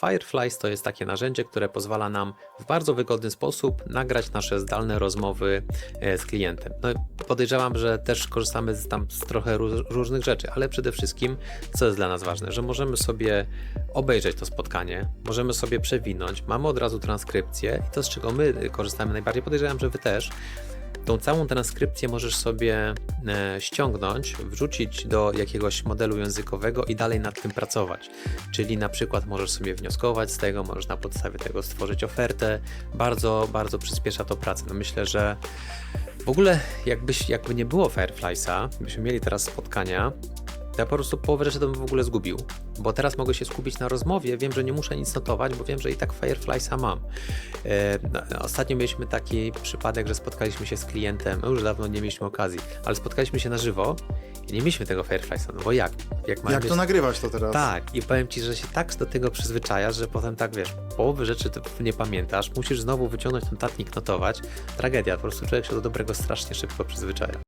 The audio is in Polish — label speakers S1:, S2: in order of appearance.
S1: Fireflies to jest takie narzędzie, które pozwala nam w bardzo wygodny sposób nagrać nasze zdalne rozmowy e, z klientem. No, podejrzewam, że też korzystamy z, tam z trochę ró- różnych rzeczy, ale przede wszystkim, co jest dla nas ważne, że możemy sobie obejrzeć to spotkanie, możemy sobie przewinąć, mamy od razu transkrypcję i to, z czego my korzystamy najbardziej, podejrzewam, że Wy też, tą całą transkrypcję możesz sobie e, ściągnąć, wrzucić do jakiegoś modelu językowego i dalej nad tym pracować. Czyli na przykład możesz sobie wnioskować z tego, możesz na podstawie tego stworzyć ofertę. Bardzo, bardzo przyspiesza to pracę. No myślę, że w ogóle jakbyś, jakby nie było Firefliesa, byśmy mieli teraz spotkania, ja po prostu połowę rzeczy to bym w ogóle zgubił. Bo teraz mogę się skupić na rozmowie, wiem, że nie muszę nic notować, bo wiem, że i tak Firefliesa mam. E, no, Ostatnio mieliśmy taki przypadek, że spotkaliśmy się z klientem, no już dawno nie mieliśmy okazji, ale spotkaliśmy się na żywo i nie mieliśmy tego Firefliesa, no bo jak? Jak,
S2: Jak to
S1: mieć-
S2: nagrywać to teraz?
S1: Tak, i powiem ci, że się tak do tego przyzwyczajasz, że potem tak wiesz, połowy rzeczy to nie pamiętasz, musisz znowu wyciągnąć ten tatnik, notować. Tragedia, po prostu człowiek się do dobrego strasznie szybko przyzwyczaja.